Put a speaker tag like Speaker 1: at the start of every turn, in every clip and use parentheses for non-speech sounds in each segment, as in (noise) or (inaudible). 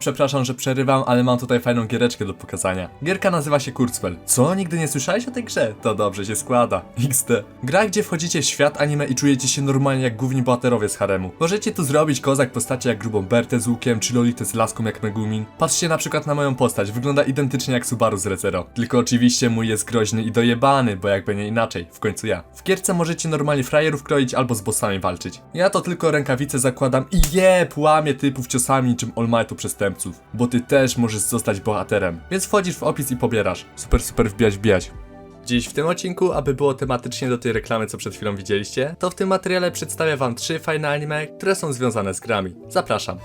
Speaker 1: Przepraszam, że przerywam, ale mam tutaj fajną giereczkę do pokazania. Gierka nazywa się Kurzweil. Co? Nigdy nie słyszałeś o tej grze? To dobrze się składa. (laughs) XD. Gra, gdzie wchodzicie w świat anime i czujecie się normalnie jak główni bohaterowie z haremu. Możecie tu zrobić kozak postacie jak grubą Bertę z łukiem, czy Lolitę z laską jak Megumin. Patrzcie na przykład na moją postać, wygląda identycznie jak Subaru z Rezero. Tylko oczywiście mój jest groźny i dojebany, bo jakby nie inaczej, w końcu ja. W gierce możecie normalnie frajerów kroić albo z bossami walczyć. Ja to tylko rękawice zakładam i jeb, łamię typów ciosami niczym All Mightu Bo ty też możesz zostać bohaterem. Więc wchodzisz w opis i pobierasz. Super, super wbijać, wbijać. Dziś w tym odcinku, aby było tematycznie do tej reklamy, co przed chwilą widzieliście, to w tym materiale przedstawię wam trzy fajne anime, które są związane z grami. Zapraszam.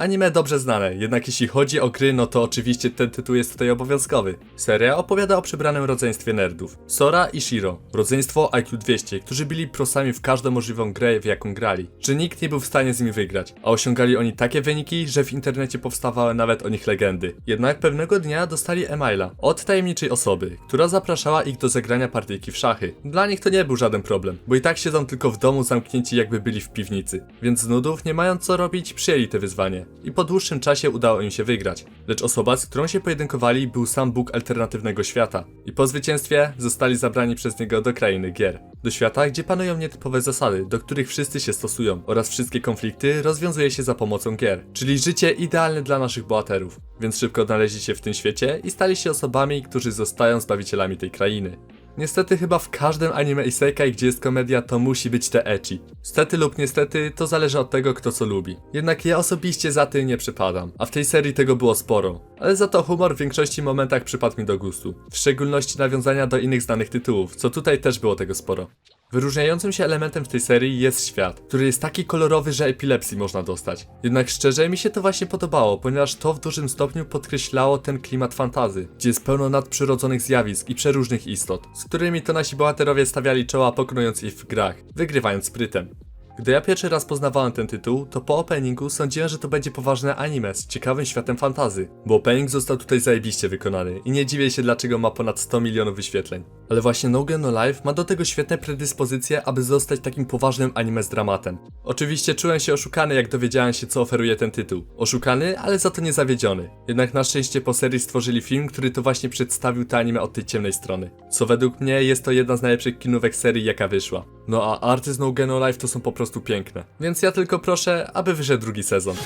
Speaker 1: Anime dobrze znane, jednak jeśli chodzi o gry, no to oczywiście ten tytuł jest tutaj obowiązkowy. Seria opowiada o przybranym rodzeństwie nerdów. Sora i Shiro, rodzeństwo IQ 200, którzy byli prosami w każdą możliwą grę, w jaką grali. Że nikt nie był w stanie z nimi wygrać, a osiągali oni takie wyniki, że w internecie powstawały nawet o nich legendy. Jednak pewnego dnia dostali e-maila od tajemniczej osoby, która zapraszała ich do zagrania partyjki w szachy. Dla nich to nie był żaden problem, bo i tak siedzą tylko w domu zamknięci jakby byli w piwnicy. Więc z nudów, nie mając co robić, przyjęli te wyzwanie. I po dłuższym czasie udało im się wygrać. Lecz osoba, z którą się pojedynkowali, był sam Bóg alternatywnego świata. I po zwycięstwie zostali zabrani przez niego do krainy gier. Do świata, gdzie panują nietypowe zasady, do których wszyscy się stosują oraz wszystkie konflikty rozwiązuje się za pomocą gier. Czyli życie idealne dla naszych bohaterów. Więc szybko odnaleźli się w tym świecie i stali się osobami, którzy zostają zbawicielami tej krainy. Niestety chyba w każdym anime isekai, gdzie jest komedia, to musi być te ecchi. Stety lub niestety, to zależy od tego, kto co lubi. Jednak ja osobiście za tym nie przypadam, a w tej serii tego było sporo. Ale za to humor w większości momentach przypadł mi do gustu. W szczególności nawiązania do innych znanych tytułów, co tutaj też było tego sporo. Wyróżniającym się elementem w tej serii jest świat, który jest taki kolorowy, że epilepsji można dostać. Jednak szczerze mi się to właśnie podobało, ponieważ to w dużym stopniu podkreślało ten klimat fantazy, gdzie jest pełno nadprzyrodzonych zjawisk i przeróżnych istot, z którymi to nasi bohaterowie stawiali czoła pokonując ich w grach, wygrywając sprytem. Gdy ja pierwszy raz poznawałem ten tytuł, to po openingu sądziłem, że to będzie poważne anime z ciekawym światem fantazy, bo opening został tutaj zajebiście wykonany i nie dziwię się dlaczego ma ponad 100 milionów wyświetleń. Ale właśnie No Game No Life ma do tego świetne predyspozycje, aby zostać takim poważnym anime z dramatem. Oczywiście czułem się oszukany jak dowiedziałem się co oferuje ten tytuł. Oszukany, ale za to nie zawiedziony. Jednak na szczęście po serii stworzyli film, który to właśnie przedstawił te anime od tej ciemnej strony. Co według mnie jest to jedna z najlepszych kinówek serii jaka wyszła. No a arty z No Game No Life to są po prostu piękne. Więc ja tylko proszę, aby wyszedł drugi sezon.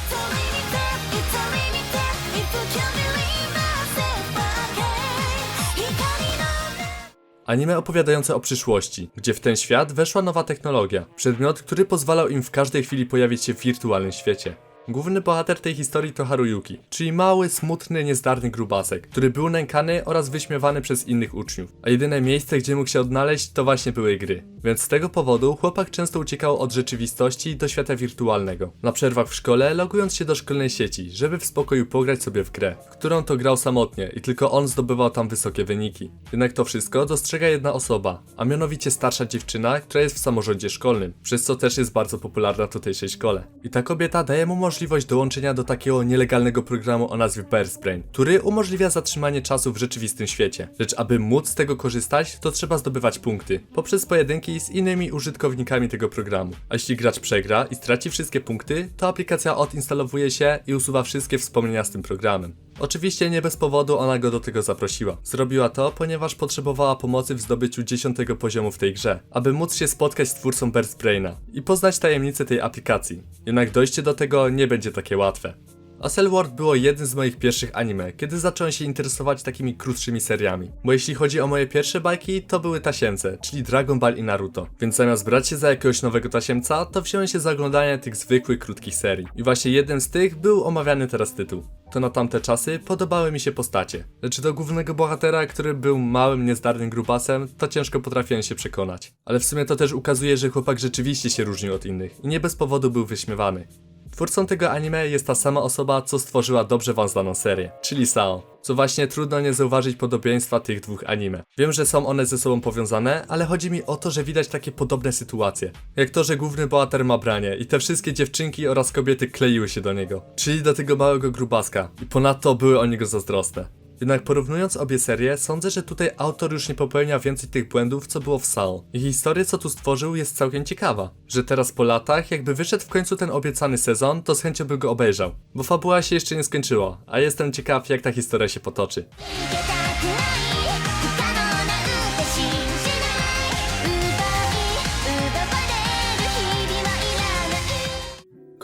Speaker 1: Anime opowiadające o przyszłości, gdzie w ten świat weszła nowa technologia, przedmiot, który pozwalał im w każdej chwili pojawić się w wirtualnym świecie. Główny bohater tej historii to Haruyuki, czyli mały, smutny, niezdarny grubasek, który był nękany oraz wyśmiewany przez innych uczniów, a jedyne miejsce, gdzie mógł się odnaleźć, to właśnie były gry. Więc z tego powodu chłopak często uciekał od rzeczywistości do świata wirtualnego. Na przerwach w szkole, logując się do szkolnej sieci, żeby w spokoju pograć sobie w grę, w którą to grał samotnie i tylko on zdobywał tam wysokie wyniki. Jednak to wszystko dostrzega jedna osoba, a mianowicie starsza dziewczyna, która jest w samorządzie szkolnym, przez co też jest bardzo popularna w tutejszej szkole. I ta kobieta daje mu możliwość dołączenia do takiego nielegalnego programu o nazwie Burst Brain, który umożliwia zatrzymanie czasu w rzeczywistym świecie. Lecz aby móc z tego korzystać, to trzeba zdobywać punkty poprzez pojedynki z innymi użytkownikami tego programu. A jeśli gracz przegra i straci wszystkie punkty, to aplikacja odinstalowuje się i usuwa wszystkie wspomnienia z tym programem. Oczywiście nie bez powodu ona go do tego zaprosiła. Zrobiła to, ponieważ potrzebowała pomocy w zdobyciu 10 poziomu w tej grze, aby móc się spotkać z twórcą Burst Braina i poznać tajemnice tej aplikacji. Jednak dojście do tego nie będzie takie łatwe. Acelworld było jednym z moich pierwszych anime, kiedy zacząłem się interesować takimi krótszymi seriami. Bo jeśli chodzi o moje pierwsze bajki, to były tasiemce, czyli Dragon Ball i Naruto. Więc zamiast brać się za jakiegoś nowego tasiemca, to wziąłem się za oglądanie tych zwykłych, krótkich serii. I właśnie jednym z tych był omawiany teraz tytuł. To na tamte czasy podobały mi się postacie. Lecz do głównego bohatera, który był małym, niezdarnym grubasem, to ciężko potrafiłem się przekonać. Ale w sumie to też ukazuje, że chłopak rzeczywiście się różnił od innych i nie bez powodu był wyśmiewany. Twórcą tego anime jest ta sama osoba, co stworzyła dobrze wam znaną serię, czyli Sao. Co właśnie trudno nie zauważyć podobieństwa tych dwóch anime. Wiem, że są one ze sobą powiązane, ale chodzi mi o to, że widać takie podobne sytuacje. Jak to, że główny bohater ma branie i te wszystkie dziewczynki oraz kobiety kleiły się do niego, czyli do tego małego grubaska i ponadto były o niego zazdrosne. Jednak porównując obie serie, sądzę, że tutaj autor już nie popełnia więcej tych błędów, co było w Saw. I historia, co tu stworzył, jest całkiem ciekawa. Że teraz po latach, jakby wyszedł w końcu ten obiecany sezon, to z chęcią by go obejrzał. Bo fabuła się jeszcze nie skończyła, a jestem ciekaw, jak ta historia się potoczy.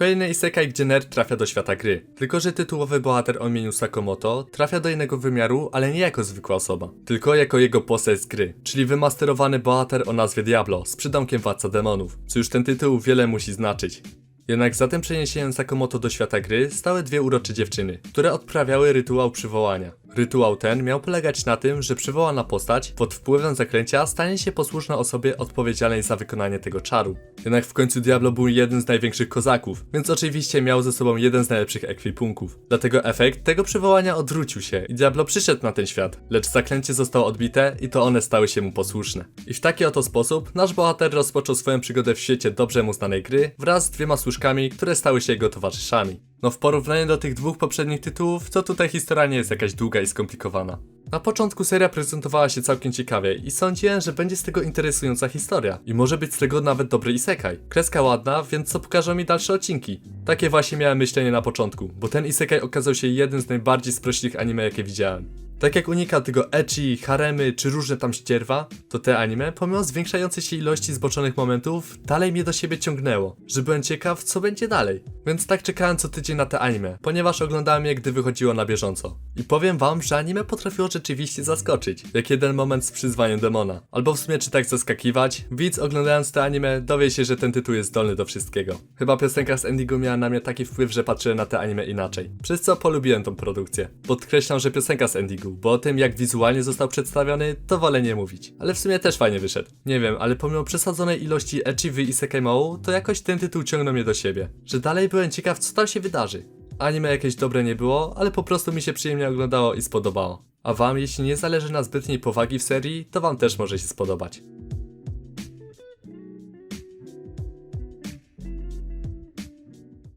Speaker 1: Kolejny isekai, gdzie nerd trafia do świata gry. Tylko, że tytułowy bohater o imieniu Sakamoto trafia do innego wymiaru, ale nie jako zwykła osoba, tylko jako jego postać z gry, czyli wymasterowany bohater o nazwie Diablo z przydomkiem Władca Demonów, co już ten tytuł wiele musi znaczyć. Jednak za tym przeniesieniem Sakamoto do świata gry stały dwie urocze dziewczyny, które odprawiały rytuał przywołania. Rytuał ten miał polegać na tym, że przywołana postać pod wpływem zaklęcia stanie się posłuszna osobie odpowiedzialnej za wykonanie tego czaru. Jednak w końcu Diablo był jeden z największych kozaków, więc oczywiście miał ze sobą jeden z najlepszych ekwipunków. Dlatego efekt tego przywołania odwrócił się i Diablo przyszedł na ten świat, lecz zaklęcie zostało odbite i to one stały się mu posłuszne. I w taki oto sposób nasz bohater rozpoczął swoją przygodę w świecie dobrze mu znanej gry wraz z dwiema służkami, które stały się jego towarzyszami. No w porównaniu do tych dwóch poprzednich tytułów, to tutaj historia nie jest jakaś długa i skomplikowana. Na początku seria prezentowała się całkiem ciekawie i sądziłem, że będzie z tego interesująca historia i może być z tego nawet dobry isekaj. Kreska ładna, więc co pokażą mi dalsze odcinki. Takie właśnie miałem myślenie na początku, bo ten isekaj okazał się jednym z najbardziej sprośnych anime jakie widziałem. Tak jak unika tego ecchi, haremy czy różne tam ścierwa, to te anime, pomimo zwiększającej się ilości zboczonych momentów, dalej mnie do siebie ciągnęło, że byłem ciekaw, co będzie dalej. Więc tak czekałem co tydzień na te anime, ponieważ oglądałem je, gdy wychodziło na bieżąco. I powiem wam, że anime potrafiło rzeczywiście zaskoczyć, jak jeden moment z przyzwaniem demona. Albo w sumie czy tak zaskakiwać, widz oglądając te anime dowie się, że ten tytuł jest zdolny do wszystkiego. Chyba piosenka z Endigo miała na mnie taki wpływ, że patrzyłem na te anime inaczej. Przez co polubiłem tą produkcję. Podkreślam, że piosenka z Endigo, bo o tym jak wizualnie został przedstawiony, to wolę nie mówić. Ale w sumie też fajnie wyszedł. Nie wiem, ale pomimo przesadzonej ilości ecchi i Sekemou, to jakoś ten tytuł ciągnął mnie do siebie. Że dalej byłem ciekaw, co tam się wydarzy. Anime jakieś dobre nie było, ale po prostu mi się przyjemnie oglądało i spodobało. A wam, jeśli nie zależy na zbytniej powagi w serii, to wam też może się spodobać.